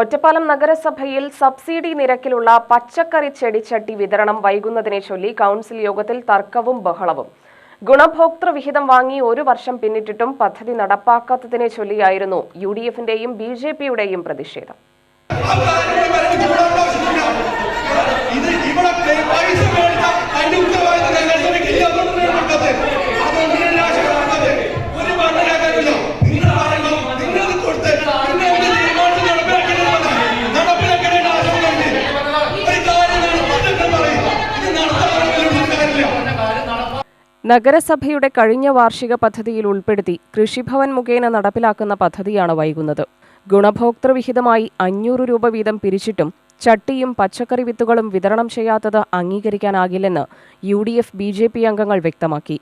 ഒറ്റപ്പാലം നഗരസഭയിൽ സബ്സിഡി നിരക്കിലുള്ള പച്ചക്കറി ചെടിച്ചട്ടി വിതരണം വൈകുന്നതിനെ ചൊല്ലി കൗൺസിൽ യോഗത്തിൽ തർക്കവും ബഹളവും. ഗുണഭോക്തൃ വിഹിതം വാങ്ങി ഒരു വർഷം പിന്നിട്ടിട്ടും പദ്ധതി നടപ്പാക്കാത്തതിനെ ചൊല്ലിയായിരുന്നു യു ഡി എഫിന്റെയും ബി ജെ പിയുടെയും പ്രതിഷേധം. നഗരസഭയുടെ കഴിഞ്ഞ വാർഷിക പദ്ധതിയിൽ ഉൾപ്പെടുത്തി കൃഷിഭവൻ മുഖേന നടപ്പിലാക്കുന്ന പദ്ധതിയാണ് വൈകുന്നത്. ഗുണഭോക്തൃവിഹിതമായി അഞ്ഞൂറ് രൂപ വീതം പിരിച്ചിട്ടും ചട്ടിയും പച്ചക്കറി വിത്തുകളും വിതരണം ചെയ്യാത്തത് അംഗീകരിക്കാനാകില്ലെന്ന് U D F B J P അംഗങ്ങൾ വ്യക്തമാക്കി.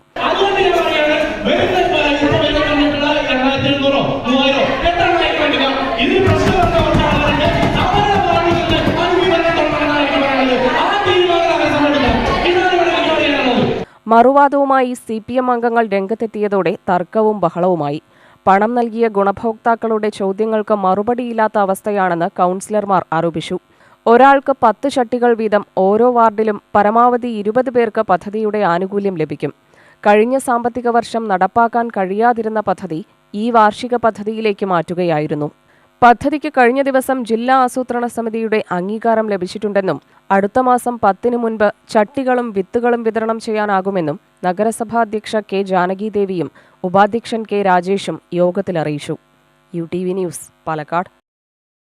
മറുവാദവുമായി സി പി എം അംഗങ്ങൾ രംഗത്തെത്തിയതോടെ തർക്കവും ബഹളവുമായി. പണം നൽകിയ ഗുണഭോക്താക്കളുടെ ചോദ്യങ്ങൾക്ക് മറുപടിയില്ലാത്ത അവസ്ഥയാണെന്ന് കൗൺസിലർമാർ ആരോപിച്ചു. ഒരാൾക്ക് പത്ത് ചട്ടികൾ വീതം ഓരോ വാർഡിലും പരമാവധി ഇരുപത് പേർക്ക് പദ്ധതിയുടെ ആനുകൂല്യം ലഭിക്കും. കഴിഞ്ഞ സാമ്പത്തിക വർഷം നടപ്പാക്കാൻ കഴിയാതിരുന്ന പദ്ധതി ഈ വാർഷിക പദ്ധതിയിലേക്ക് മാറ്റുകയായിരുന്നു. പദ്ധതിക്ക് കഴിഞ്ഞ ദിവസം ജില്ലാ ആസൂത്രണ സമിതിയുടെ അംഗീകാരം ലഭിച്ചിട്ടുണ്ടെന്നും അടുത്ത മാസം പത്തിനു മുൻപ് ചട്ടികളും വിത്തുകളും വിതരണം ചെയ്യാനാകുമെന്നും നഗരസഭാ അധ്യക്ഷ കെ ജാനകി ദേവിയും ഉപാധ്യക്ഷൻ കെ രാജേഷും യോഗത്തിൽ അറിയിച്ചു. U T V news Palakkad.